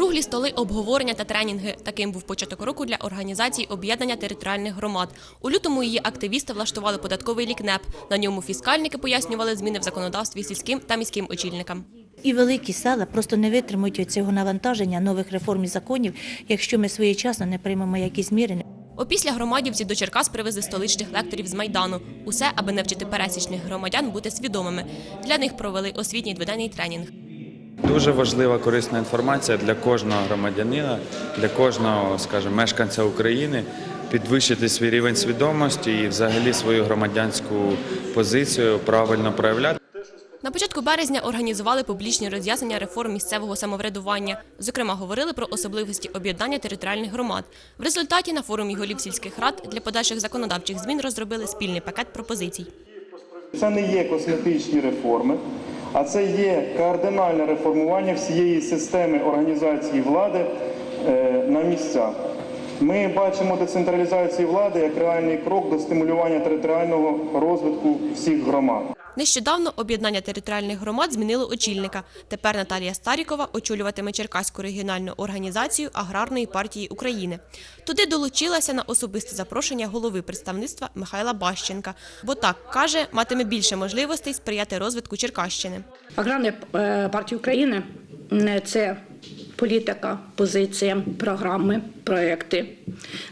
Круглі столи, обговорення та тренінги. Таким був початок року для організації об'єднання територіальних громад. У лютому її активісти влаштували податковий лікнеп. На ньому фіскальники пояснювали зміни в законодавстві сільським та міським очільникам. І великі села просто не витримують цього навантаження нових реформ і законів, якщо ми своєчасно не приймемо якісь міри. Опісля громадівці до Черкас привезли столичних лекторів з Майдану. Усе, аби навчити пересічних громадян бути свідомими. Для них провели освітній дводенний тренінг. Дуже важлива корисна інформація для кожного громадянина, для кожного, скажімо, мешканця України підвищити свій рівень свідомості і взагалі свою громадянську позицію правильно проявляти. На початку березня організували публічні роз'яснення реформ місцевого самоврядування. Зокрема, говорили про особливості об'єднання територіальних громад. В результаті на форумі голів сільських рад для подальших законодавчих змін розробили спільний пакет пропозицій. Це не є косметичні реформи, а це є кардинальне реформування всієї системи організації влади е, на місцях. Ми бачимо децентралізацію влади як реальний крок до стимулювання територіального розвитку всіх громад. Нещодавно об'єднання територіальних громад змінило очільника. Тепер Наталія Старікова очолюватиме Черкаську регіональну організацію Аграрної партії України. Туди долучилася на особисте запрошення голови представництва Михайла Бащенка, бо так каже, матиме більше можливостей сприяти розвитку Черкащини. Аграрна е, партія України е, це політика, позиція, програми, проекти,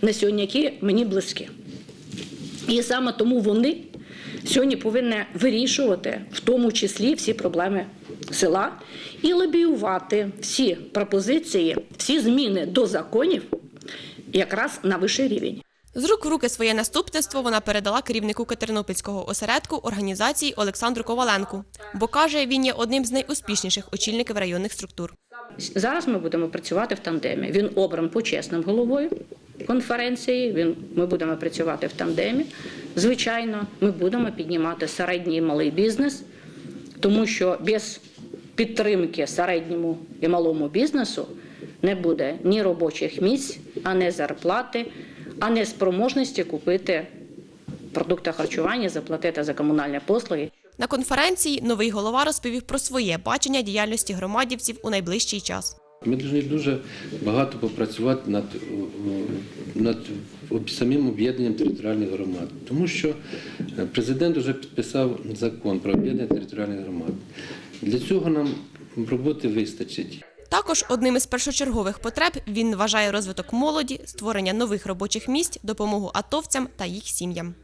на сьогодні які мені близькі. І саме тому вони сьогодні повинні вирішувати, в тому числі всі проблеми села, і лобіювати всі пропозиції, всі зміни до законів якраз на вищий рівень. З рук в руки своє наступництво вона передала керівнику Катеринопільського осередку організації Олександру Коваленку, бо каже, він є одним з найуспішніших очільників районних структур. Зараз ми будемо працювати в тандемі. Він обран почесним головою конференції. Він, ми будемо працювати в тандемі. Звичайно, ми будемо піднімати середній і малий бізнес, тому що без підтримки середньому і малому бізнесу не буде ні робочих місць, а не зарплати, а не спроможності купити продукти харчування, заплатити за комунальні послуги. На конференції новий голова розповів про своє бачення діяльності громадівців у найближчий час. Ми повинні дуже багато попрацювати над, е, над самим об'єднанням територіальних громад, тому що е, президент вже підписав закон про об'єднання територіальних громад. Для цього нам роботи вистачить. Також одним із першочергових потреб він вважає розвиток молоді, створення нових робочих місць, допомогу атовцям та їх сім'ям.